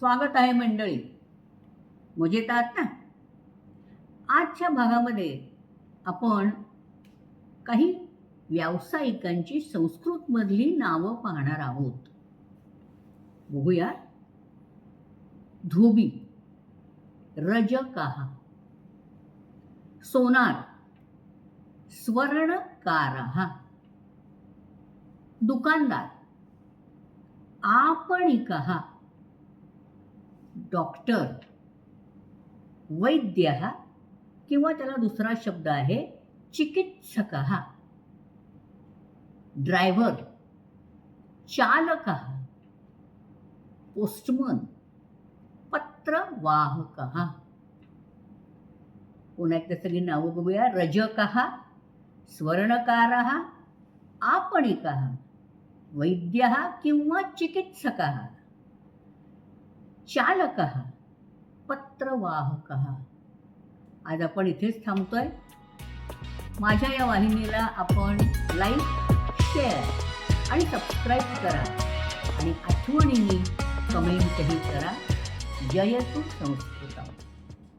स्वागत आहे मंडळी. मजेत आहात ना? आजच्या भागामध्ये आपण काही व्यावसायिकांची संस्कृतमधली नावं पाहणार आहोत. बघूया. धोबी रजकाहा सोनार स्वर्णकारः दुकानदार आपणिकहा डॉक्टर. वैद्य किंवा त्याला दुसरा शब्द आहे चिकित्सक. ड्रायव्हर. चालक. पोस्टमन. पत्रवाहक. पुन्हा एकदा सगळी नावं बघूया. रजक. स्वर्णकार. आपणिक. वैद्य किंवा चिकित्सक. चालक पत्रवाहक. आज आपण इथेच थांबतोय. माझ्या या वाहिनीला आपण लाईक शेअर आणि सबस्क्राईब करा. आणि आठवणीने कमेंटही करा. जयतु संस्कृत